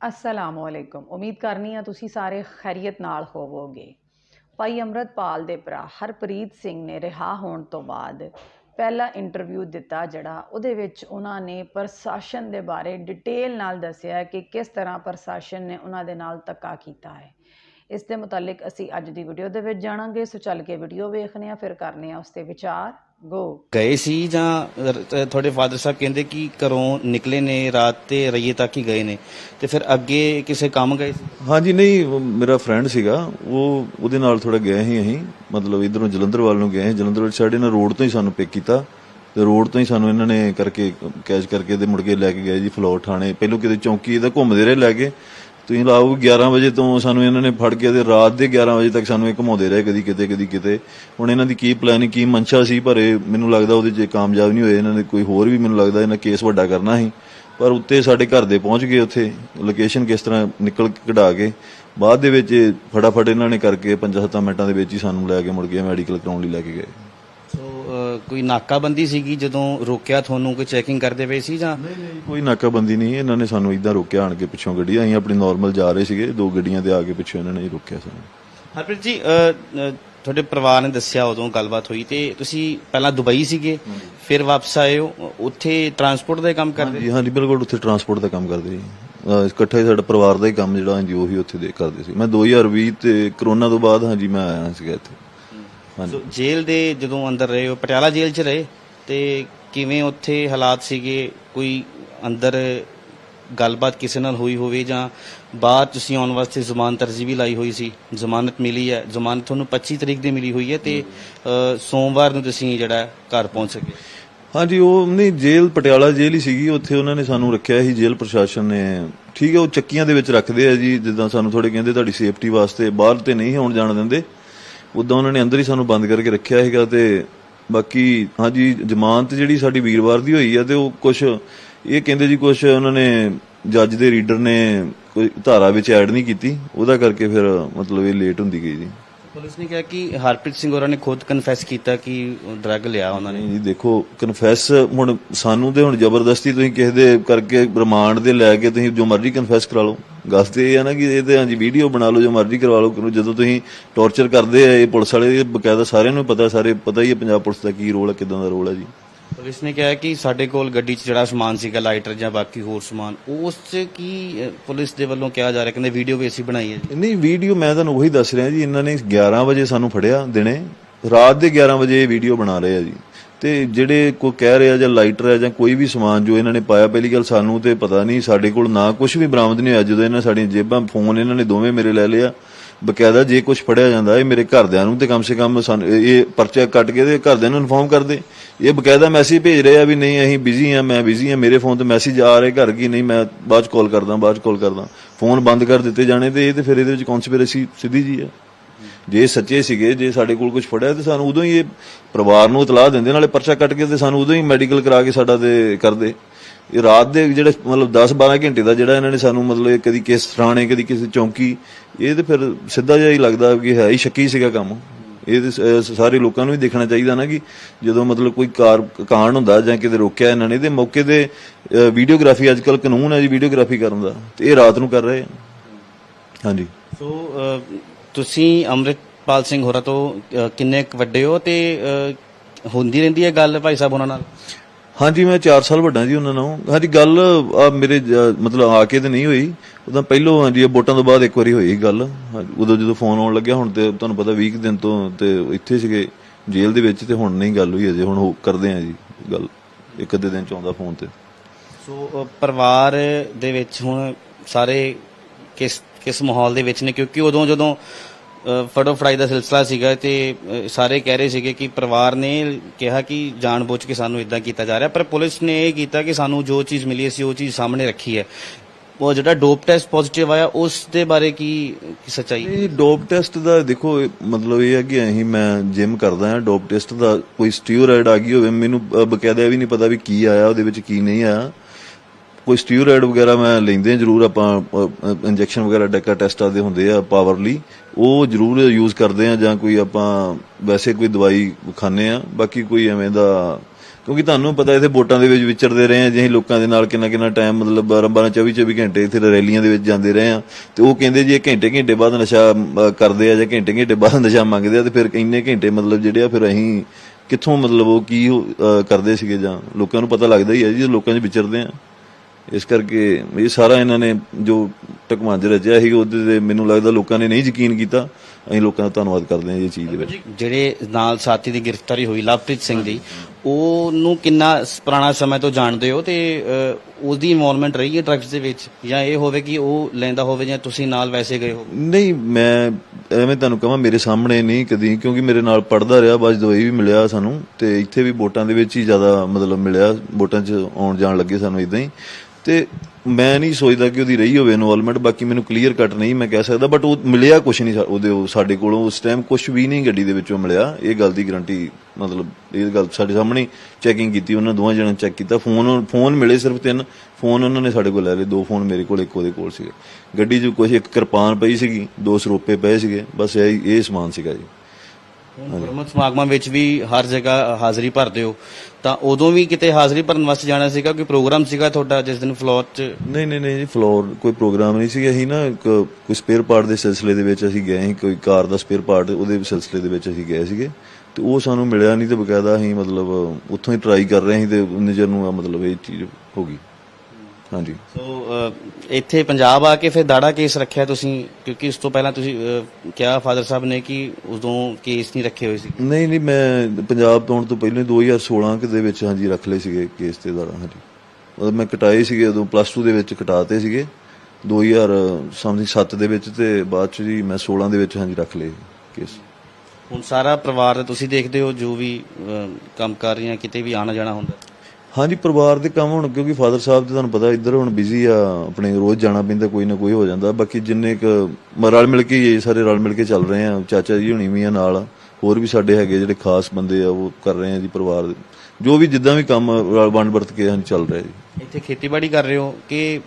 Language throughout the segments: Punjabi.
ਅਸਲਾਮੁਅਲੈਕੁਮ। ਉਮੀਦ ਕਰਨੀ ਆ ਤੁਸੀਂ ਸਾਰੇ ਖੈਰੀਅਤ ਨਾਲ ਹੋਵੋਗੇ। ਭਾਈ ਅੰਮ੍ਰਿਤਪਾਲ ਦੇ ਭਰਾ ਹਰਪ੍ਰੀਤ ਸਿੰਘ ਨੇ ਰਿਹਾ ਹੋਣ ਤੋਂ ਬਾਅਦ ਪਹਿਲਾ ਇੰਟਰਵਿਊ ਦਿੱਤਾ ਜਿਹੜਾ ਉਹਦੇ ਵਿੱਚ ਉਹਨਾਂ ਨੇ ਪ੍ਰਸ਼ਾਸਨ ਦੇ ਬਾਰੇ ਡਿਟੇਲ ਨਾਲ ਦੱਸਿਆ ਕਿ ਕਿਸ ਤਰ੍ਹਾਂ ਪ੍ਰਸ਼ਾਸਨ ਨੇ ਉਹਨਾਂ ਦੇ ਨਾਲ ਧੱਕਾ ਕੀਤਾ ਹੈ। ਇਸ ਦੇ ਮੁਤਲਕ ਅਸੀਂ ਅੱਜ ਦੀ ਵੀਡੀਓ ਦੇ ਵਿੱਚ ਜਾਣਾਂਗੇ। ਸੋ ਚੱਲ ਕੇ ਵੀਡੀਓ ਵੇਖਦੇ ਆ ਫਿਰ ਕਰਨੇ ਆ ਉਸ ਤੇ ਵਿਚਾਰ। ਗੋ ਗਏ ਸੀ ਜਾਂ ਤੁਹਾਡੇ ਫਾਦਰ ਸਾਹਿਬ ਕਹਿੰਦੇ ਕਿ ਘਰੋਂ ਨਿਕਲੇ ਨੇ ਰਾਤ ਤੇ ਰਈਏ ਤੱਕ ਹੀ ਗਏ ਨੇ। ਤੇ ਫਿਰ ਅੱਗੇ ਕਿਸੇ ਕੰਮ ਗਏ ਸੀ? ਹਾਂਜੀ ਨਹੀਂ ਮੇਰਾ ਫਰੈਂਡ ਸੀਗਾ। ਉਹ ਉਹਦੇ ਨਾਲ ਥੋੜਾ ਗਏ ਸੀ ਅਸੀਂ। ਮਤਲਬ ਇਧਰੋਂ ਜਲੰਧਰ ਵੱਲ ਨੂੰ ਗਏ ਸੀ। ਜਲੰਧਰ ਸਾਈਡ ਇਹਨਾਂ ਰੋਡ ਤੋਂ ਹੀ ਸਾਨੂੰ ਪਿਕ ਕੀਤਾ। ਤੇ ਰੋਡ ਤੋਂ ਹੀ ਸਾਨੂੰ ਇਹਨਾਂ ਨੇ ਕਰਕੇ ਕੈਚ ਕਰਕੇ ਤੇ ਮੁੜ ਕੇ ਲੈ ਕੇ ਗਏ ਜੀ ਫਲੋਰ ਥਾਣੇ। ਪਹਿਲੋਂ ਕਿਤੇ ਚੌਂਕੀ ਇਹਦਾ ਘੁੰਮਦੇ ਰਹੇ ਲੈ ਕੇ ਤੁਸੀਂ ਲਾਓ 11 ਵਜੇ ਤੋਂ ਸਾਨੂੰ ਇਹਨਾਂ ਨੇ ਫੜ ਕੇ ਤੇ ਰਾਤ ਦੇ 11 ਵਜੇ ਤੱਕ ਸਾਨੂੰ ਇਹ ਘੁਮਾਉਂਦੇ ਰਹੇ ਕਦੀ ਕਿਤੇ ਕਦੀ ਕਿਤੇ। ਹੁਣ ਇਹਨਾਂ ਦੀ ਕੀ ਪਲਾਨਿੰਗ ਕੀ ਮਨਸ਼ਾ ਸੀ, ਪਰ ਇਹ ਮੈਨੂੰ ਲੱਗਦਾ ਉਹਦੇ 'ਚ ਕਾਮਯਾਬ ਨਹੀਂ ਹੋਏ। ਇਹਨਾਂ ਨੇ ਕੋਈ ਹੋਰ ਵੀ ਮੈਨੂੰ ਲੱਗਦਾ ਇਹਨਾਂ ਕੇਸ ਵੱਡਾ ਕਰਨਾ ਸੀ। ਪਰ ਉੱਤੇ ਸਾਡੇ ਘਰ ਦੇ ਪਹੁੰਚ ਗਏ ਉੱਥੇ। ਲੋਕੇਸ਼ਨ ਕਿਸ ਤਰ੍ਹਾਂ ਨਿਕਲ ਕੇ ਕਢਾ ਕੇ। ਬਾਅਦ ਦੇ ਵਿੱਚ ਫਟਾਫਟ ਇਹਨਾਂ ਨੇ ਕਰਕੇ 5-7 ਮਿੰਟਾਂ ਦੇ ਵਿੱਚ ਹੀ ਸਾਨੂੰ ਲੈ ਕੇ ਮੁੜ ਕੇ ਮੈਡੀਕਲ ਕਰਾਉਣ ਲਈ ਲੈ ਕੇ ਗਏ। ਕੋਈ ਨਾਕਾਬੰਦੀ ਸੀਗੀ ਜਦੋਂ ਰੋਕਿਆ ਤੁਹਾਨੂੰ ਕੋਈ ਚੈਕਿੰਗ ਕਰਦੇ ਪਏ ਸੀ ਜਾਂ? ਕੋਈ ਨਾਕਾਬੰਦੀ ਨਹੀਂ। ਇਹਨਾਂ ਨੇ ਸਾਨੂੰ ਇਦਾਂ ਰੋਕਿਆ ਆਣ ਕੇ ਪਿੱਛੋਂ ਗੱਡੀ ਅਸੀਂ ਆਪਣੀ ਨਾਰਮਲ ਜਾ ਰਹੇ ਸੀਗੇ। ਦੋ ਗੱਡੀਆਂ ਤੇ ਆ ਕੇ ਪਿੱਛੋਂ ਇਹਨਾਂ ਨੇ ਰੋਕਿਆ ਸਾਨੂੰ। ਹਰਪ੍ਰੀਤ ਜੀ ਤੁਹਾਡੇ ਪਰਿਵਾਰ ਨੇ ਦੱਸਿਆ ਉਦੋਂ ਗੱਲਬਾਤ ਹੋਈ ਤੇ ਤੁਸੀਂ ਪਹਿਲਾਂ ਦੁਬਈ ਸੀਗੇ ਫਿਰ ਵਾਪਸ ਆਏ ਹੋ। ਉੱਥੇ ਟਰਾਂਸਪੋਰਟ ਦਾ ਕੰਮ ਕਰਦੇ? ਹਾਂਜੀ ਹਾਂਜੀ ਬਿਲਕੁਲ ਉੱਥੇ ਟਰਾਂਸਪੋਰਟ ਦਾ ਕੰਮ ਕਰਦੇ ਜੀ ਇਕੱਠਾ ਹੀ ਸਾਡਾ ਪਰਿਵਾਰ ਦਾ ਹੀ ਕੰਮ ਜਿਹੜਾ ਹਾਂਜੀ ਉਹੀ ਉੱਥੇ ਦੇ ਕਰਦੇ ਸੀ। ਮੈਂ 2020 ਤੇ ਕਰੋਨਾ ਤੋਂ ਬਾਅਦ ਹਾਂਜੀ ਮੈਂ ਆਇਆ ਸੀਗਾ ਇੱਥੇ। ਸੋ ਜੇਲ੍ਹ ਦੇ ਜਦੋਂ ਅੰਦਰ ਰਹੇ ਹੋ ਪਟਿਆਲਾ ਜੇਲ੍ਹ 'ਚ ਰਹੇ ਤੇ ਕਿਵੇਂ ਉੱਥੇ ਹਾਲਾਤ ਸੀਗੇ? ਕੋਈ ਅੰਦਰ ਗੱਲਬਾਤ ਕਿਸੇ ਨਾਲ ਹੋਈ ਹੋਵੇ ਜਾਂ ਬਾਅਦ ਤੁਸੀਂ ਆਉਣ ਵਾਸਤੇ ਜ਼ਮਾਨਤ ਅਰਜ਼ੀ ਵੀ ਲਾਈ ਹੋਈ ਸੀ? ਜ਼ਮਾਨਤ ਮਿਲੀ ਹੈ ਜ਼ਮਾਨਤ ਤੁਹਾਨੂੰ 25 ਤਰੀਕ ਦੀ ਮਿਲੀ ਹੋਈ ਹੈ ਤੇ ਸੋਮਵਾਰ ਨੂੰ ਤੁਸੀਂ ਜਿਹੜਾ ਘਰ ਪਹੁੰਚ ਸਕੇ। ਹਾਂਜੀ ਉਹ ਨਹੀਂ ਜੇਲ੍ਹ ਪਟਿਆਲਾ ਜੇਲ੍ਹ ਹੀ ਸੀਗੀ ਉੱਥੇ ਉਹਨਾਂ ਨੇ ਸਾਨੂੰ ਰੱਖਿਆ ਸੀ ਜੇਲ੍ਹ ਪ੍ਰਸ਼ਾਸਨ ਨੇ। ਠੀਕ ਹੈ ਉਹ ਚੱਕੀਆਂ ਦੇ ਵਿੱਚ ਰੱਖਦੇ ਆ ਜੀ ਜਿੱਦਾਂ ਸਾਨੂੰ ਥੋੜੇ ਕਹਿੰਦੇ ਤੁਹਾਡੀ ਸੇਫਟੀ ਵਾਸਤੇ ਬਾਹਰ ਤੇ ਨਹੀਂ ਆਉਣ ਜਾਣ ਦਿੰਦੇ। ਉਦਾਂ ਉਹਨਾਂ ਨੇ ਅੰਦਰ ਹੀ ਸਾਨੂੰ ਬੰਦ ਕਰਕੇ ਰੱਖਿਆ ਸੀਗਾ ਤੇ ਬਾਕੀ ਹਾਂਜੀ ਜ਼ਮਾਨਤ ਜਿਹੜੀ ਸਾਡੀ ਵੀਰਵਾਰ ਦੀ ਹੋਈ ਆ ਤੇ ਉਹ ਕੁਝ ਇਹ ਕਹਿੰਦੇ ਜੀ ਕੁਝ ਉਹਨਾਂ ਨੇ ਜੱਜ ਦੇ ਰੀਡਰ ਨੇ ਕੋਈ ਧਾਰਾ ਵਿੱਚ ਐਡ ਨਹੀਂ ਕੀਤੀ ਉਹਦਾ ਕਰਕੇ ਫਿਰ ਮਤਲਬ ਇਹ ਲੇਟ ਹੁੰਦੀ ਗਈ ਜੀ। ਪੁਲਿਸ ਨੇ ਕਿਹਾ ਕਿ ਹਰਪ੍ਰੀਤ ਸਿੰਘ ਹੋਰਾਂ ਨੇ ਖੁਦ ਕਨਫੈਸ ਕੀਤਾ ਕਿ ਡਰੱਗ ਲਿਆ ਉਹਨਾਂ ਨੇ। ਜੀ ਦੇਖੋ ਕਨਫੈਸ ਹੁਣ ਸਾਨੂੰ ਤੇ ਹੁਣ ਜ਼ਬਰਦਸਤੀ ਤੁਸੀਂ ਕਿਸੇ ਦੇ ਕਰਕੇ ਰਿਮਾਂਡ ਦੇ ਲੈ ਕੇ ਤੁਸੀਂ ਜੋ ਮਰਜ਼ੀ ਕਨਫੈਸ ਕਰਾ ਲਓ। ਗੱਲ ਤੇ ਇਹ ਆ ਨਾ ਕਿ ਇਹ ਤੇ ਹਾਂਜੀ ਵੀਡੀਓ ਬਣਾ ਲਓ ਜੋ ਮਰਜ਼ੀ ਕਰਵਾ ਲਓ ਕਿਉਂ ਜਦੋਂ ਤੁਸੀਂ ਟੌਰਚਰ ਕਰਦੇ ਆ ਇਹ ਪੁਲਿਸ ਵਾਲੇ ਬਕਾਇਦਾ ਸਾਰਿਆਂ ਨੂੰ ਪਤਾ ਸਾਰੇ ਪਤਾ ਹੀ ਹੈ ਪੰਜਾਬ ਪੁਲਿਸ ਦਾ ਕੀ ਰੋਲ ਹੈ ਕਿਦਾਂ ਦਾ ਰੋਲ ਹੈ ਜੀ। ਪੁਲਿਸ ਨੇ ਕਿਹਾ ਕਿ ਸਾਡੇ ਕੋਲ ਗੱਡੀ 'ਚ ਜਿਹੜਾ ਸਮਾਨ ਸੀਗਾ ਲਾਈਟਰ ਜਾਂ ਬਾਕੀ ਹੋਰ ਸਮਾਨ ਉਸ 'ਚ ਕੀ ਪੁਲਿਸ ਦੇ ਵੱਲੋਂ ਕਿਹਾ ਜਾ ਰਿਹਾ ਕਹਿੰਦੇ ਵੀਡੀਓ ਵੀ ਅਸੀਂ ਬਣਾਈ ਹੈ ਨਹੀਂ ਵੀਡੀਓ ਮੈਂ ਤੁਹਾਨੂੰ ਉਹੀ ਦੱਸ ਰਿਹਾ ਜੀ ਇਹਨਾਂ ਨੇ 11 ਵਜੇ ਸਾਨੂੰ ਫੜਿਆ ਦਿਨੇ। ਰਾਤ ਦੇ 11 ਵਜੇ ਇਹ ਵੀਡੀਓ ਬਣਾ ਰਹੇ ਆ ਜੀ। ਤੇ ਜਿਹੜੇ ਕੋਈ ਕਹਿ ਰਿਹਾ ਜਾਂ ਲਾਈਟਰ ਹੈ ਜਾਂ ਕੋਈ ਵੀ ਸਮਾਨ ਜੋ ਇਹਨਾਂ ਨੇ ਪਾਇਆ, ਪਹਿਲੀ ਗੱਲ ਸਾਨੂੰ ਤੇ ਪਤਾ ਨਹੀਂ, ਸਾਡੇ ਕੋਲ ਨਾ ਕੁਝ ਵੀ ਬਰਾਮਦ ਨਹੀਂ ਹੋਇਆ। ਜਦੋਂ ਇਹਨਾਂ ਸਾਡੀਆਂ ਜੇਬਾਂ ਫੋਨ ਇਹਨਾਂ ਨੇ ਦੋਵੇਂ ਮੇਰੇ ਲੈ ਲਿਆ ਬਕਾਇਦਾ ਜੇ ਕੁਝ ਫੜਿਆ ਜਾਂਦਾ, ਇਹ ਮੇਰੇ ਘਰਦਿਆਂ ਨੂੰ ਤੇ ਕਮ ਸੇ ਕਮ ਸਾਨੂੰ ਇਹ ਇਹ ਪਰਚਾ ਕੱਟ ਕੇ ਤੇ ਘਰਦਿਆਂ ਨੂੰ ਇਨਫੋਰਮ ਕਰਦੇ ਇਹ ਬਕਾਇਦਾ ਮੈਸੇਜ ਭੇਜ ਰਹੇ ਆ ਵੀ ਨਹੀਂ, ਅਸੀਂ ਬਿਜ਼ੀ ਆ, ਮੈਂ ਬਿਜ਼ੀ ਆ, ਮੇਰੇ ਫੋਨ ਤੇ ਮੈਸੇਜ ਆ ਰਹੇ ਘਰ ਕੀ, ਨਹੀਂ, ਮੈਂ ਬਾਅਦ ਚ ਕਾਲ ਕਰਦਾ, ਬਾਅਦ ਚ ਕਾਲ ਕਰਦਾ। ਫੋਨ ਬੰਦ ਕਰ ਦਿੱਤੇ ਜਾਣੇ ਤੇ ਇਹ ਤੇ ਫਿਰ ਇਹਦੇ ਵਿੱਚ ਕਨਸਪੀਰੇਸੀ ਸਿੱਧੀ ਜੀ ਆ। ਜੇ ਸੱਚੇ ਸੀਗੇ, ਜੇ ਸਾਡੇ ਕੋਲ ਕੁਝ ਫੜਿਆ ਤੇ ਸਾਨੂੰ ਉਦੋਂ ਹੀ ਇਹ ਪਰਿਵਾਰ ਨੂੰ ਇਤਲਾਹ ਦਿੰਦੇ, ਨਾਲੇ ਪਰਚਾ ਕੱਟ ਕੇ ਤੇ ਸਾਨੂੰ ਉਦੋਂ ਹੀ ਮੈਡੀਕਲ ਕਰਾ ਕੇ ਸਾਡਾ ਤੇ ਕਰਦੇ। ਇਹ ਰਾਤ ਦੇ ਜਿਹੜੇ ਮਤਲਬ 10 12 ਘੰਟੇ ਦਾ ਜਿਹੜਾ ਇਹਨਾਂ ਨੇ ਸਾਨੂੰ ਮਤਲਬ ਕਦੀ ਕਿਸ ਥਾਣੇ, ਕਦੀ ਕਿਸੇ ਚੌਂਕੀ, ਇਹ ਤੇ ਫਿਰ ਸਿੱਧਾ ਜਿਹਾ ਹੀ ਲੱਗਦਾ ਕਿ ਹੈ ਹੀ ਸ਼ੱਕੀ ਸੀਗਾ ਕੰਮ। ਇਹ ਤੇ ਸਾਰੇ ਲੋਕਾਂ ਨੂੰ ਵੀ ਦੇਖਣਾ ਚਾਹੀਦਾ ਨਾ ਕਿ ਜਦੋਂ ਮਤਲਬ ਕੋਈ ਕਾਰ, ਕਾਂਡ ਹੁੰਦਾ ਜਾਂ ਕਿਤੇ ਰੋਕਿਆ ਇਹਨਾਂ ਨੇ, ਤੇ ਮੌਕੇ ਤੇ ਵੀਡੀਓਗ੍ਰਾਫੀ ਅੱਜ ਕੱਲ ਕਾਨੂੰਨ ਹੈ ਜੀ ਵੀਡੀਓਗ੍ਰਾਫੀ ਕਰਨ ਦਾ, ਤੇ ਇਹ ਰਾਤ ਨੂੰ ਕਰ ਰਹੇ ਹਾਂਜੀ। ਸੋ ਤੁਸੀਂ ਅੰਮ੍ਰਿਤਪਾਲ ਸਿੰਘ ਹੋਰਾਂ ਤੋਂ ਕਿੰਨੇ ਕੁ ਵੱਡੇ ਹੋ ਤੇ ਹੁੰਦੀ ਰਹਿੰਦੀ ਹੈ ਗੱਲ ਭਾਈ ਸਾਹਿਬ ਉਹਨਾਂ ਨਾਲ? ਹਾਂਜੀ ਮੈਂ 4 ਸਾਲ ਵੱਡਾ ਜੀ ਉਹਨਾਂ ਨਾਲੋਂ। ਹਾਂਜੀ ਗੱਲ ਆ ਮੇਰੇ ਜ- ਮਤਲਬ ਆ ਕੇ ਤੇ ਨਹੀਂ ਹੋਈ। ਉਦੋਂ ਪਹਿਲੋਂ ਹਾਂਜੀ ਇਹ ਵੋਟਾਂ ਤੋਂ ਬਾਅਦ ਇੱਕ ਵਾਰੀ ਹੋਈ ਗੱਲ। ਹਾਂਜੀ, ਉਦੋਂ ਜਦੋਂ ਫੋਨ ਆਉਣ ਲੱਗਿਆ ਹੁਣ ਤੇ ਤੁਹਾਨੂੰ ਪਤਾ 20 ਕੁ ਦਿਨ ਤੋਂ ਤੇ ਇੱਥੇ ਸੀਗੇ ਜੇਲ੍ਹ ਦੇ ਵਿੱਚ ਤੇ ਹੁਣ ਨਹੀਂ ਗੱਲ ਹੋਈ ਅਜੇ। ਹੁਣ ਉਹ ਕਰਦੇ ਆ ਜੀ ਗੱਲ ਇੱਕ ਅੱਧੇ ਦਿਨ ਚ ਆਉਂਦਾ ਫੋਨ ਤੇ। ਸੋ ਅ, ਪਰਿਵਾਰ ਦੇ ਵਿੱਚ ਹੁਣ ਸਾਰੇ ਕਿਸ ਕਿਸ ਮਾਹੌਲ ਦੇ ਵਿੱਚ ਨੇ? ਕਿਉਂਕਿ ਉਦੋਂ ਜਦੋਂ ਫੜੋ ਫੜਾਈ ਦਾ ਸਿਲਸਿਲਾ ਸੀਗਾ ਤੇ ਸਾਰੇ ਕਹਿ ਰਹੇ ਸੀਗੇ ਕਿ ਪਰਿਵਾਰ ਨੇ ਕਿਹਾ ਕਿ ਜਾਣਬੁੱਝ ਕੇ ਸਾਨੂੰ ਇਦਾਂ ਕੀਤਾ ਜਾ ਰਿਹਾ, ਪਰ ਪੁਲਿਸ ਨੇ ਇਹ ਕੀਤਾ ਕਿ ਸਾਨੂੰ ਜੋ ਚੀਜ਼ ਮਿਲੀ ਸੀ ਉਹ ਚੀਜ਼ ਸਾਹਮਣੇ ਰੱਖੀ ਹੈ। ਉਹ ਜਿਹੜਾ ਡੋਪ ਟੈਸਟ ਪੋਜ਼ਿਟਿਵ ਆਇਆ, ਉਸ ਦੇ ਬਾਰੇ ਕੀ ਕੀ ਸੱਚਾਈ? ਇਹ ਡੋਪ ਟੈਸਟ ਦਾ ਦੇਖੋ ਮਤਲਬ ਇਹ ਹੈ ਕਿ ਅਸੀਂ, ਮੈਂ ਜਿਮ ਕਰਦਾ ਹਾਂ, ਡੋਪ ਟੈਸਟ ਦਾ ਕੋਈ ਸਟੀਰੋਇਡ ਆ ਗਈ ਹੋਵੇ, ਮੈਨੂੰ ਬਕਾਇਦਾ ਵੀ ਨਹੀਂ ਪਤਾ ਵੀ ਕੀ ਆਇਆ, ਉਹਦੇ ਵਿੱਚ ਕੀ ਨਹੀਂ ਆਇਆ। ਕੋਈ ਸਟੀਰੋਇਡ ਵਗੈਰਾ ਮੈਂ ਲੈਂਦੇ ਜ਼ਰੂਰ, ਆਪਾਂ ਇੰਜੈਕਸ਼ਨ ਵਗੈਰਾ, ਡੈਕਾ ਟੈਸਟਾਂ ਦੇ ਹੁੰਦੇ ਆ ਪਾਵਰ ਉਹ ਜ਼ਰੂਰ ਯੂਜ਼ ਕਰਦੇ ਆ ਜਾਂ ਕੋਈ ਆਪਾਂ ਵੈਸੇ ਕੋਈ ਦਵਾਈ ਖਾਂਦੇ ਆ, ਬਾਕੀ ਕੋਈ ਐਵੇਂ ਦਾ, ਕਿਉਂਕਿ ਤੁਹਾਨੂੰ ਪਤਾ ਇੱਥੇ ਵੋਟਾਂ ਦੇ ਵਿੱਚ ਵਿਚਰਦੇ ਰਹੇ ਆ, ਜੇ ਅਸੀਂ ਲੋਕਾਂ ਦੇ ਨਾਲ ਕਿੰਨਾ ਕਿੰਨਾ ਟਾਈਮ ਮਤਲਬ 12 12 24 24 ਘੰਟੇ ਇੱਥੇ ਰੈਲੀਆਂ ਦੇ ਵਿੱਚ ਜਾਂਦੇ ਰਹੇ ਆ, ਤੇ ਉਹ ਕਹਿੰਦੇ ਜੇ ਘੰਟੇ ਘੰਟੇ ਬਾਅਦ ਨਸ਼ਾ ਕਰਦੇ ਆ ਜਾਂ ਘੰਟੇ ਘੰਟੇ ਬਾਅਦ ਨਸ਼ਾ ਮੰਗਦੇ ਆ, ਤੇ ਫਿਰ ਇੰਨੇ ਘੰਟੇ ਮਤਲਬ ਜਿਹੜੇ ਆ, ਫਿਰ ਅਸੀਂ ਕਿੱਥੋਂ ਮਤਲਬ ਉਹ ਕੀ ਕਰਦੇ ਸੀਗੇ ਜਾਂ ਲੋਕਾਂ ਨੂੰ ਪਤਾ ਲੱਗਦਾ ਹੀ ਹੈ ਜੀ, ਲੋਕਾਂ 'ਚ ਵਿਚਰਦੇ ਆ। ਇਸ ਕਰਕੇ ਇਹ ਸਾਰਾ ਇਹਨਾਂ ਨੇ ਜੋ ਟਕਮਾਂਜ ਰਚਿਆ ਸੀ ਉਹਦੇ ਤੇ ਮੈਨੂੰ ਲੱਗਦਾ ਲੋਕਾਂ ਨੇ ਨਹੀਂ ਯਕੀਨ ਕੀਤਾ। ਅਸੀਂ ਲੋਕਾਂ ਦਾ ਧੰਨਵਾਦ ਕਰਦੇ ਹਾਂ ਇਹ ਚੀਜ਼ ਦੇ ਵਿੱਚ। ਜਿਹੜੇ ਨਾਲ ਸਾਥੀ ਦੀ ਗ੍ਰਿਫਤਾਰੀ ਹੋਈ ਲਵਪ੍ਰੀਤ ਸਿੰਘ ਦੀ ਉਹਨੂੰ ਕਿੰਨਾ ਪੁਰਾਣਾ ਸਮੇਂ ਤੋਂ ਜਾਣਦੇ ਹੋ ਤੇ ਉਹਦੀ ਇਨਵੋਲਵਮੈਂਟ ਰਹੀ ਹੈ ਡਰੱਗਸ ਦੇ ਵਿੱਚ? ਜਾਂ ਇਹ ਹੋਵੇ ਕਿ ਉਹ ਲੈਂਦਾ ਹੋਵੇ ਜਾਂ ਤੁਸੀਂ ਨਾਲ ਵੈਸੇ ਗਏ ਹੋ ਨਹੀਂ ਮੈਂ ਐਵੇਂ ਤੁਹਾਨੂੰ ਕਹਾਂ ਮੇਰੇ ਸਾਹਮਣੇ ਨਹੀਂ ਕਦੀ ਕਿਉਂਕਿ ਮੇਰੇ ਨਾਲ ਪੜਦਾ ਰਿਹਾ ਬਸ ਦਵਾਈ ਵੀ ਮਿਲਿਆ ਸਾਨੂੰ ਤੇ ਇੱਥੇ ਵੀ ਵੋਟਾਂ ਦੇ ਵਿੱਚ ਹੀ ਜ਼ਿਆਦਾ ਮਤਲਬ ਮਿਲਿਆ ਵੋਟਾਂ 'ਚ ਆਉਣ ਜਾਣ ਲੱਗੇ ਸਾਨੂੰ ਇਦਾਂ ਹੀ। ਤੇ ਮੈਂ ਨਹੀਂ ਸੋਚਦਾ ਕਿ ਉਹਦੀ ਰਹੀ ਹੋਵੇ ਇਨਵੋਲਵਮੈਂਟ ਬਾਕੀ ਮੈਨੂੰ ਕਲੀਅਰ ਕੱਟ ਨਹੀਂ ਮੈਂ ਕਹਿ ਸਕਦਾ ਬਟ ਉਹ ਮਿਲਿਆ ਕੁਝ ਨਹੀਂ ਸਾ- ਉਹਦੇ ਉਹ ਸਾਡੇ ਕੋਲੋਂ ਉਸ ਟਾਈਮ ਕੁਝ ਵੀ ਨਹੀਂ ਗੱਡੀ ਦੇ ਵਿੱਚੋਂ ਮਿਲਿਆ। ਇਹ ਗੱਲ ਦੀ ਗਰੰਟੀ ਮਤਲਬ ਇਹ ਗੱਲ ਸਾਡੇ ਸਾਹਮਣੇ ਚੈਕਿੰਗ ਕੀਤੀ, ਉਹਨਾਂ ਦੋਵਾਂ ਜਣਾਂ ਚੈੱਕ ਕੀਤਾ। ਫੋਨ ਫੋਨ ਮਿਲੇ ਸਿਰਫ ਤਿੰਨ ਫੋਨ ਉਹਨਾਂ ਨੇ ਸਾਡੇ ਕੋਲ ਲੈ ਲਏ, ਦੋ ਫੋਨ ਮੇਰੇ ਕੋਲ, ਇੱਕ ਉਹਦੇ ਕੋਲ ਸੀਗੇ। ਗੱਡੀ 'ਚ ਕੁਝ ਇੱਕ ਕਿਰਪਾਨ ਪਈ ਸੀਗੀ, ਦੋ ਸਰੋਪੇ ਪਏ ਸੀਗੇ, ਬਸ ਇਹ ਇਹ ਸਮਾਨ ਸੀਗਾ ਜੀ। ਗੁਰਮਤ ਸਮਾਗਮਾਂ ਵਿੱਚ ਵੀ ਹਰ ਜਗ੍ਹਾ ਹਾਜ਼ਰੀ ਭਰਦੇ ਹੋ। ਤਾਂ ਉਦੋਂ ਵੀ ਕਿਤੇ ਹਾਜ਼ਰੀ ਭਰਨ ਵਾਸਤੇ ਜਾਣਾ ਸੀਗਾ? ਕੋਈ ਪ੍ਰੋਗਰਾਮ ਸੀਗਾ ਤੁਹਾਡਾ ਜਿਸ ਦਿਨ ਫਲੋਰ 'ਚ? ਨਹੀਂ ਨਹੀਂ ਨਹੀਂ ਜੀ ਫਲੋਰ ਕੋਈ ਪ੍ਰੋਗਰਾਮ ਨਹੀਂ ਸੀ ਅਸੀਂ ਨਾ ਇੱਕ ਕੋਈ ਸਪੇਅਰ ਪਾਰਟ ਦੇ ਸਿਲਸਿਲੇ ਦੇ ਵਿੱਚ ਅਸੀਂ ਗਏ ਸੀ। ਕੋਈ ਕਾਰ ਦਾ ਸਪੇਅਰ ਪਾਰਟ ਉਹਦੇ ਸਿਲਸਿਲੇ ਦੇ ਵਿੱਚ ਅਸੀਂ ਗਏ ਸੀਗੇ। ਤੇ ਉਹ ਸਾਨੂੰ ਮਿਲਿਆ ਨਹੀਂ ਤੇ ਬਕਾਇਦਾ ਅਸੀਂ ਮਤਲਬ ਉੱਥੋਂ ਹੀ ਟਰਾਈ ਕਰ ਰਹੇ ਸੀ ਤੇ ਉਨੇ ਨੂੰ ਮਤਲਬ ਇਹ ਚੀਜ਼ ਹੋ ਗਈ। ਹਾਂਜੀ। ਸੋ ਇੱਥੇ ਪੰਜਾਬ ਆ ਕੇ ਫਿਰ ਦਾੜਾ ਕੇਸ ਰੱਖਿਆ ਤੁਸੀਂ? ਕਿਉਂਕਿ ਉਸ ਤੋਂ ਪਹਿਲਾਂ ਤੁਸੀਂ ਕਿਹਾ ਫਾਦਰ ਸਾਹਿਬ ਨੇ ਕਿ ਉਦੋਂ ਕੇਸ ਨਹੀਂ ਰੱਖੇ ਹੋਏ ਸੀ। ਨਹੀਂ ਨਹੀਂ ਮੈਂ ਪੰਜਾਬ ਤੋਂ ਤੋਂ ਪਹਿਲਾਂ ਹੀ 2016 ਕੁ ਦੇ ਵਿੱਚ ਹਾਂਜੀ ਰੱਖ ਲਏ ਸੀਗੇ ਕੇਸ ਤੇ ਦਾੜਾ ਹਾਂਜੀ। ਮਤਲਬ ਮੈਂ ਕਟਾਏ ਸੀਗੇ ਉਦੋਂ ਪਲੱਸ 2 ਦੇ ਵਿੱਚ ਕਟਾਤੇ ਸੀਗੇ। 2000 ਸਮਥਿੰਗ 7 ਦੇ ਵਿੱਚ ਤੇ ਬਾਅਦ ਚ ਜੀ ਮੈਂ 16 ਦੇ ਵਿੱਚ ਹਾਂਜੀ ਰੱਖ ਲਏ ਕੇਸ। ਹੁਣ ਸਾਰਾ ਪਰਿਵਾਰ ਤੁਸੀਂ ਦੇਖਦੇ ਹੋ ਜੋ ਵੀ ਕੰਮ ਕਰ ਰਹੀਆਂ ਕਿਤੇ ਵੀ ਆਣਾ ਜਾਣਾ ਹੁੰਦਾ। ਹਾਂਜੀ ਪਰਿਵਾਰ ਦੇ ਕੰਮ ਹੁਣ ਕਿਉਂਕਿ ਫਾਦਰ ਸਾਹਿਬ ਤੇ ਤੁਹਾਨੂੰ ਪਤਾ ਇੱਧਰ ਹੁਣ ਬਿਜ਼ੀ ਆ ਆਪਣੇ ਰੋਜ਼ ਜਾਣਾ ਪੈਂਦਾ ਕੋਈ ਨਾ ਕੋਈ ਹੋ ਜਾਂਦਾ। ਬਾਕੀ ਜਿੰਨੇ ਕ ਰਲ ਮਿਲ ਕੇ ਹੀ ਇਹ ਸਾਰੇ ਰਲ ਮਿਲ ਕੇ ਚੱਲ ਰਹੇ ਆ ਚਾਚਾ ਜੀ ਹੁਣੀ ਵੀ ਆ ਨਾਲ। ਹੋਰ ਵੀ ਸਾਡੇ ਹੈਗੇ ਜਿਹੜੇ ਖਾਸ ਬੰਦੇ ਆ ਉਹ ਕਰ ਰਹੇ ਆ ਜੀ ਪਰਿਵਾਰ ਦੇ। ਜੋ ਵੀ ਜਿੱਦਾਂ ਵੀ ਕੰਮ ਰਲ ਵੰਡ ਵਰਤ ਕੇ ਹਨ ਚੱਲ ਰਿਹਾ ਜੀ। ਇੱਥੇ ਖੇਤੀਬਾੜੀ ਕਰ ਰਹੇ ਹੋ ਕਿ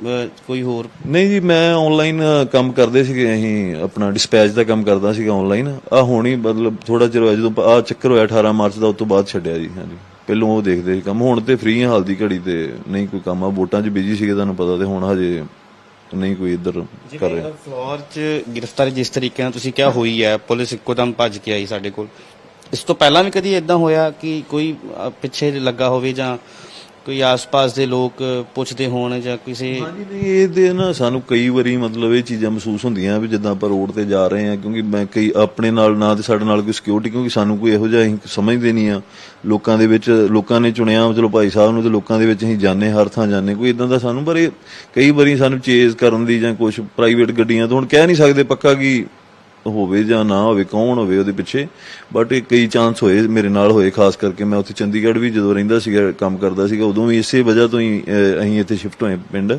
ਕੋਈ ਹੋਰ? ਨਹੀਂ ਜੀ ਮੈਂ ਆਨਲਾਈਨ ਕੰਮ ਕਰਦੇ ਸੀਗੇ ਅਸੀਂ ਆਪਣਾ ਡਿਸਪੈਚ ਦਾ ਕੰਮ ਕਰਦਾ ਸੀਗਾ ਆਨਲਾਈਨ ਆ ਹੋਣੀ ਮਤਲਬ ਥੋੜਾ ਚਿਰ ਹੋਇਆ ਜਦੋਂ ਆ ਚੱਕਰ ਹੋਇਆ 18 ਮਾਰਚ ਦਾ ਉਸ ਤੋਂ ਬਾਅਦ ਛੱਡਿਆ ਜੀ ਹਾਂਜੀ। ਪਹਿਲੋਂ ਉਹ ਦੇਖਦੇ ਸੀ ਕੰਮ। ਹੁਣ ਤੇ ਫ੍ਰੀ ਹਾਲ ਦੀ ਘੜੀ ਤੇ। ਨਹੀਂ ਕੋਈ ਕੰਮ ਆ। ਵੋਟਾਂ 'ਚ ਬਿਜ਼ੀ ਸੀਗੇ ਤੁਹਾਨੂੰ ਪਤਾ ਤੇ ਹੁਣ ਹਜੇ ਨਹੀਂ ਕੋਈ ਇੱਧਰ ਕਰ ਰਿਹਾ। ਫਲੋਰ 'ਚ ਗ੍ਰਿਫਤਾਰੀ ਜਿਸ ਤਰੀਕੇ ਨਾਲ ਤੁਸੀਂ ਕਿਹਾ ਹੋਈ ਹੈ ਪੁਲਿਸ ਇੱਕੋਦਮ ਭੱਜ ਕੇ ਆਈ ਸਾਡੇ ਕੋਲ। ਇਸ ਤੋਂ ਪਹਿਲਾਂ ਵੀ ਕਦੀ ਇਦਾਂ ਹੋਇਆ ਕਿ ਕੋਈ ਅ, ਪਿੱਛੇ ਲੱਗਾ ਹੋਵੇ ਜਾਂ ਕੋਈ ਆਸ-ਪਾਸ ਦੇ ਲੋਕ ਪੁੱਛਦੇ ਹੋਣ ਜਾਂ ਕਿਸੇ ਹਾਂਜੀ, ਨਹੀਂ, ਇਹ ਨਾ ਸਾਨੂੰ ਕਈ ਵਾਰੀ ਮਤਲਬ ਇਹ ਚੀਜ਼ਾਂ ਮਹਿਸੂਸ ਹੁੰਦੀਆਂ ਵੀ ਜਿੱਦਾਂ ਆਪਾਂ ਰੋਡ ਤੇ ਜਾ ਰਹੇ ਹਾਂ, ਕਿਉਂਕਿ ਮੈਂ ਕਈ ਆਪਣੇ ਨਾਲ ਨਾ ਤੇ ਸਾਡੇ ਨਾਲ ਕੋਈ ਸਿਕਿਉਰਿਟੀ ਕਿਉਂਕਿ ਸਾਨੂੰ ਕੋਈ ਇਹੋ ਜਿਹਾ ਅਸੀਂ ਸਮਝਦੇ ਨਹੀਂ ਆ। ਲੋਕਾਂ ਦੇ ਵਿੱਚ, ਲੋਕਾਂ ਨੇ ਚੁਣਿਆ, ਚਲੋ ਭਾਈ ਸਾਹਿਬ ਨੂੰ ਤੇ ਲੋਕਾਂ ਦੇ ਵਿੱਚ ਅਸੀਂ ਜਾਂਦੇ ਹਰ ਥਾਂ ਜਾਂਦੇ ਕੋਈ ਇਦਾਂ ਦਾ ਸਾਨੂੰ, ਪਰ ਇਹ ਕਈ ਵਾਰੀ ਸਾਨੂੰ ਚੇਜ਼ ਕਰਨ ਦੀ ਜਾਂ ਕੁਝ ਪ੍ਰਾਈਵੇਟ ਗੱਡੀਆਂ ਤੋਂ ਹੁਣ ਕਹਿ ਨਹੀਂ ਸਕਦੇ ਪੱਕਾ ਕਿ ਹੋਵੇ ਜਾਂ ਨਾ ਹੋਵੇ ਕੌਣ ਹੋਵੇ ਉਹਦੇ ਪਿੱਛੇ। ਬਟ ਇਹ ਕਈ ਚਾਂਸ ਹੋਏ ਮੇਰੇ ਨਾਲ ਹੋਏ ਖਾਸ ਕਰਕੇ ਮੈਂ ਉੱਥੇ ਚੰਡੀਗੜ੍ਹ ਵੀ ਜਦੋਂ ਰਹਿੰਦਾ ਸੀਗਾ ਕੰਮ ਕਰਦਾ ਸੀਗਾ ਉਦੋਂ ਵੀ ਇਸੇ ਵਜ੍ਹਾ ਤੋਂ ਹੀ ਅਹ, ਅਸੀਂ ਇੱਥੇ ਸ਼ਿਫਟ ਹੋਏ ਪਿੰਡ।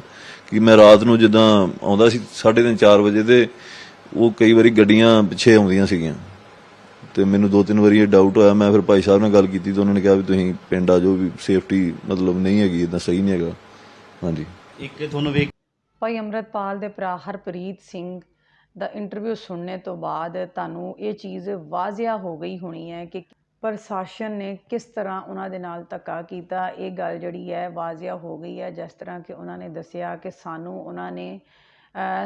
ਕਿ ਮੈਂ ਰਾਤ ਨੂੰ ਜਿੱਦਾਂ ਆਉਂਦਾ ਸੀ 3:30 4 ਵਜੇ ਤੇ ਉਹ ਕਈ ਵਾਰੀ ਗੱਡੀਆਂ ਪਿੱਛੇ ਆਉਂਦੀਆਂ ਸੀਗੀਆਂ। ਤੇ ਮੈਨੂੰ ਦੋ ਤਿੰਨ ਵਾਰੀ ਇਹ ਡਾਊਟ ਹੋਇਆ ਮੈਂ ਫਿਰ ਭਾਈ ਸਾਹਿਬ ਨਾਲ ਗੱਲ ਕੀਤੀ ਤਾਂ ਉਹਨਾਂ ਨੇ ਕਿਹਾ ਵੀ ਤੁਸੀਂ ਪਿੰਡ ਆ ਜਾਓ ਵੀ ਸੇਫਟੀ ਮਤਲਬ ਨਹੀਂ ਹੈਗੀ ਇਦਾਂ ਸਹੀ ਨਹੀਂ ਹੈਗਾ। ਹਾਂਜੀ। ਇੱਕ ਤੁਹਾਨੂੰ ਵੇਖ ਭਾਈ ਅੰਮ੍ਰਿਤਪਾਲ ਦੇ ਭਰਾ ਹਰਪ੍ਰੀਤ ਸਿੰਘ ਦਾ ਇੰਟਰਵਿਊ ਸੁਣਨੇ ਤੋਂ ਬਾਅਦ ਤੁਹਾਨੂੰ ਇਹ ਚੀਜ਼ ਵਾਜ਼ਿਆ ਹੋ ਗਈ ਹੋਣੀ ਹੈ ਕਿ ਪ੍ਰਸ਼ਾਸਨ ਨੇ ਕਿਸ ਤਰ੍ਹਾਂ ਉਹਨਾਂ ਦੇ ਨਾਲ ਧੱਕਾ ਕੀਤਾ, ਇਹ ਗੱਲ ਜਿਹੜੀ ਹੈ ਵਾਜ਼ਿਆ ਹੋ ਗਈ ਹੈ ਜਿਸ ਤਰ੍ਹਾਂ ਕਿ ਉਹਨਾਂ ਨੇ ਦੱਸਿਆ ਕਿ ਸਾਨੂੰ ਉਹਨਾਂ ਨੇ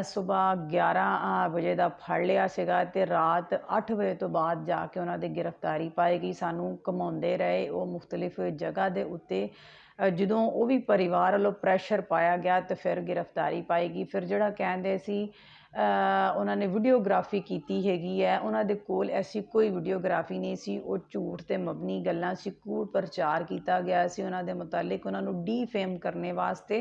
ਸਵੇਰ 11 ਵਜੇ ਦਾ ਫੜ ਲਿਆ ਸੀਗਾ ਤੇ ਰਾਤ 8 ਵਜੇ ਤੋਂ ਬਾਅਦ ਜਾ ਕੇ ਉਹਨਾਂ ਦੀ ਗ੍ਰਿਫਤਾਰੀ ਪਾਈ ਗਈ। ਸਾਨੂੰ ਘਮਾਉਂਦੇ ਰਹੇ, ਉਹ ਮੁxtਲਿਫ ਜਗ੍ਹਾ ਦੇ ਉੱਤੇ ਜਦੋਂ ਉਹ ਵੀ ਪਰਿਵਾਰ ਵੱਲੋਂ ਪ੍ਰੈਸ਼ਰ ਪਾਇਆ ਗਿਆ ਤੇ ਫਿਰ ਗ੍ਰਿਫਤਾਰੀ ਪਾਏਗੀ ਫਿਰ ਜਿਹੜਾ ਕਹਿੰਦੇ ਸੀ ਉਹਨਾਂ ਨੇ ਵੀਡੀਓਗ੍ਰਾਫੀ ਕੀਤੀ ਹੈਗੀ ਹੈ। ਉਹਨਾਂ ਦੇ ਕੋਲ ਐਸੀ ਕੋਈ ਵੀਡੀਓਗ੍ਰਾਫੀ ਨਹੀਂ ਸੀ। ਉਹ ਝੂਠ ਤੇ ਮਬਨੀ ਗੱਲਾਂ ਸੀ। ਕੂੜ ਪ੍ਰਚਾਰ ਕੀਤਾ ਗਿਆ ਸੀ ਉਹਨਾਂ ਦੇ ਮੁਤਾਲਿਕ। ਉਹਨਾਂ ਨੂੰ ਡੀਫੇਮ ਕਰਨੇ ਵਾਸਤੇ,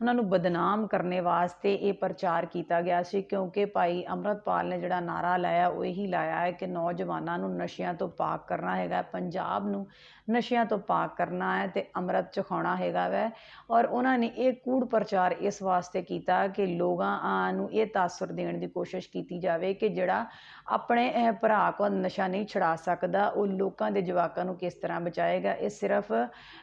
ਉਹਨਾਂ ਨੂੰ ਬਦਨਾਮ ਕਰਨੇ ਵਾਸਤੇ ਇਹ ਪ੍ਰਚਾਰ ਕੀਤਾ ਗਿਆ ਸੀ। ਕਿਉਂਕਿ ਭਾਈ ਅੰਮ੍ਰਿਤਪਾਲ ਨੇ ਜਿਹੜਾ ਨਾਰਾ ਲਾਇਆ, ਉਹ ਇਹੀ ਲਾਇਆ ਹੈ ਕਿ ਨੌਜਵਾਨਾਂ ਨੂੰ ਨਸ਼ਿਆਂ ਤੋਂ ਪਾਕ ਕਰਨਾ ਹੈਗਾ ਪੰਜਾਬ ਨੂੰ ਨਸ਼ਿਆਂ ਤੋਂ ਪਾਕ ਕਰਨਾ ਹੈ ਤੇ ਅੰਮ੍ਰਿਤ ਚਖਾਉਣਾ ਹੈਗਾ ਵੈ। ਔਰ ਉਹਨਾਂ ਨੇ ਇਹ ਕੂੜ ਪ੍ਰਚਾਰ ਇਸ ਵਾਸਤੇ ਕੀਤਾ ਕਿ ਲੋਕਾਂ ਨੂੰ ਇਹ ਤਾਸਰ ਸਬਕ ਦੇਣ ਦੀ ਕੋਸ਼ਿਸ਼ ਕੀਤੀ ਜਾਵੇ ਕਿ ਜਿਹੜਾ ਆਪਣੇ ਭਰਾ ਕੋ ਨਸ਼ਾ ਨਹੀਂ ਛੁਡਾ ਸਕਦਾ, ਉਹ ਲੋਕਾਂ ਦੇ ਜਵਾਕਾਂ ਨੂੰ ਕਿਸ ਤਰ੍ਹਾਂ ਬਚਾਏਗਾ? ਇਹ ਸਿਰਫ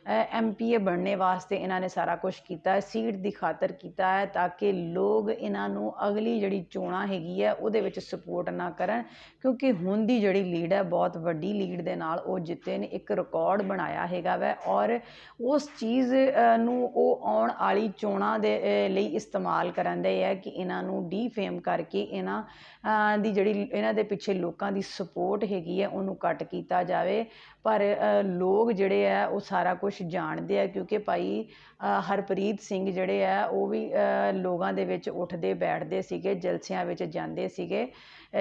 ਐਮਪੀਏ ਬਣਨੇ ਵਾਸਤੇ ਇਹਨਾਂ ਨੇ ਸਾਰਾ ਕੁਝ ਕੀਤਾ ਹੈ, ਸੀਟ ਦੀ ਖਾਤਰ ਕੀਤਾ ਹੈ ਤਾਂ ਕਿ ਲੋਕ ਇਹਨਾਂ ਨੂੰ ਅਗਲੀ ਜਿਹੜੀ ਚੋਣਾਂ ਹੈਗੀ ਹੈ, ਉਹਦੇ ਵਿੱਚ ਸਪੋਰਟ ਨਾ ਕਰਨ ਕਿਉਂਕਿ ਹੁਣ ਦੀ ਜਿਹੜੀ ਲੀਡ ਹੈ, ਬਹੁਤ ਵੱਡੀ ਲੀਡ ਦੇ ਨਾਲ ਉਹ ਜਿੱਤੇ ਨੇ, ਇੱਕ ਰਿਕਾਰਡ ਬਣਾਇਆ ਹੈਗਾ ਵੈ ਔਰ ਉਸ ਚੀਜ਼ ਨੂੰ ਉਹ ਆਉਣ ਵਾਲੀ ਚੋਣਾਂ ਦੇ ਲਈ ਇਸਤੇਮਾਲ ਕਰਨ ਦੇ ਹੈ ਕਿ ਇਹਨਾਂ ਨੂੰ ਡੀਫੇਮ ਕਰਕੇ ਇਹਨਾਂ ਦੀ ਜਿਹੜੀ, ਇਹਨਾਂ ਦੇ ਪਿੱਛੇ ਲੋਕਾਂ ਦੀ ਸਪੋਰਟ ਹੈਗੀ ਹੈ, ਉਹਨੂੰ ਘੱਟ ਕੀਤਾ ਜਾਵੇ। ਪਰ ਲੋਕ ਜਿਹੜੇ ਆ, ਉਹ ਸਾਰਾ ਕੁਝ ਜਾਣਦੇ ਆ ਕਿਉਂਕਿ ਭਾਈ ਹਰਪ੍ਰੀਤ ਸਿੰਘ ਜਿਹੜੇ ਆ, ਉਹ ਵੀ ਲੋਕਾਂ ਦੇ ਵਿੱਚ ਉੱਠਦੇ, ਬੈਠਦੇ ਸੀਗੇ, ਜਲਸਿਆਂ ਵਿੱਚ ਜਾਂਦੇ ਸੀਗੇ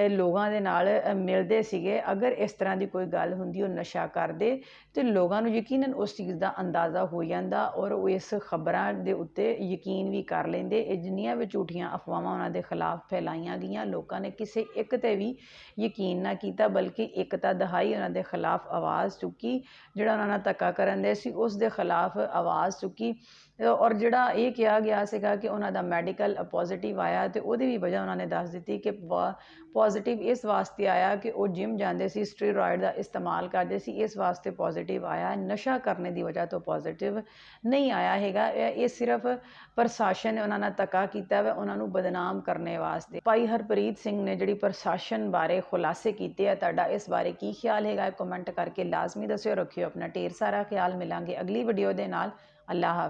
ਲੋਕਾਂ ਦੇ ਨਾਲ ਮਿਲਦੇ ਸੀਗੇ। ਅਗਰ ਇਸ ਤਰ੍ਹਾਂ ਦੀ ਕੋਈ ਗੱਲ ਹੁੰਦੀ, ਉਹ ਨਸ਼ਾ ਕਰਦੇ, ਤੇ ਲੋਕਾਂ ਨੂੰ ਯਕੀਨਨ ਉਸ ਚੀਜ਼ ਦਾ ਅੰਦਾਜ਼ਾ ਹੋ ਜਾਂਦਾ ਔਰ ਉਹ ਇਸ ਖਬਰਾਂ ਦੇ ਉੱਤੇ ਯਕੀਨ ਵੀ ਕਰ ਲੈਂਦੇ। ਇਹ ਜਿੰਨੀਆਂ ਵੀ ਝੂਠੀਆਂ ਅਫਵਾਹਾਂ ਉਹਨਾਂ ਦੇ ਖਿਲਾਫ ਫੈਲਾਈਆਂ ਗਈਆਂ, ਲੋਕਾਂ ਨੇ ਕਿਸੇ ਇੱਕ ਤੇ ਵੀ ਯਕੀਨ ਨਾ ਕੀਤਾ, ਬਲਕਿ ਇੱਕ ਤਾਂ ਦਹਾਈ ਉਹਨਾਂ ਦੇ ਖਿਲਾਫ ਆਵਾਜ਼ ਚੁੱਕੀ ਜਿਹੜਾ ਉਹਨਾਂ ਨਾਲ ਧੱਕਾ ਕਰਨ ਦੇ ਸੀ ਉਸ ਦੇ ਖਿਲਾਫ ਆਵਾਜ਼ ਚੁੱਕੀ। ਔਰ ਜਿਹੜਾ ਇਹ ਕਿਹਾ ਗਿਆ ਸੀਗਾ ਕਿ ਉਹਨਾਂ ਦਾ ਮੈਡੀਕਲ ਪੋਜ਼ਿਟਿਵ ਆਇਆ ਤੇ ਉਹਦੀ ਵੀ ਵਜ੍ਹਾ ਉਹਨਾਂ ਨੇ ਦੱਸ ਦਿੱਤੀ ਕਿ ਪੋਜ਼ਿਟਿਵ ਇਸ ਵਾਸਤੇ ਆਇਆ ਕਿ ਉਹ ਜਿਮ ਜਾਂਦੇ ਸੀ ਸਟੀਰੋਇਡ ਦਾ ਇਸਤੇਮਾਲ ਕਰਦੇ ਸੀ, ਇਸ ਵਾਸਤੇ ਪੋਜ਼ਿਟਿਵ ਆਇਆ। ਨਸ਼ਾ ਕਰਨੇ ਦੀ ਵਜ੍ਹਾ ਤੋਂ ਪੋਜ਼ਿਟਿਵ ਨਹੀਂ ਆਇਆ ਹੈਗਾ। ਇਹ ਸਿਰਫ ਪ੍ਰਸ਼ਾਸਨ ਨੇ ਉਹਨਾਂ ਨਾਲ ਧੱਕਾ ਕੀਤਾ ਵਾ, ਉਹਨਾਂ ਨੂੰ ਬਦਨਾਮ ਕਰਨੇ ਵਾਸਤੇ। ਭਾਈ ਹਰਪ੍ਰੀਤ ਸਿੰਘ ਨੇ ਜਿਹੜੀ ਪ੍ਰਸ਼ਾਸਨ ਬਾਰੇ ਖੁਲਾਸੇ ਕੀਤੇ ਆ, ਤੁਹਾਡਾ ਇਸ ਬਾਰੇ ਕੀ ਖਿਆਲ ਹੈਗਾ? ਕਮੈਂਟ ਕਰਕੇ ਲਾਜ਼ਮੀ ਦੱਸਿਓ, ਰੱਖਿਓ ਆਪਣਾ ਢੇਰ ਸਾਰਾ ਖਿਆਲ। ਮਿਲਾਂਗੇ ਅਗਲੀ ਵੀਡੀਓ ਦੇ ਨਾਲ। ਅੱਲਾਹ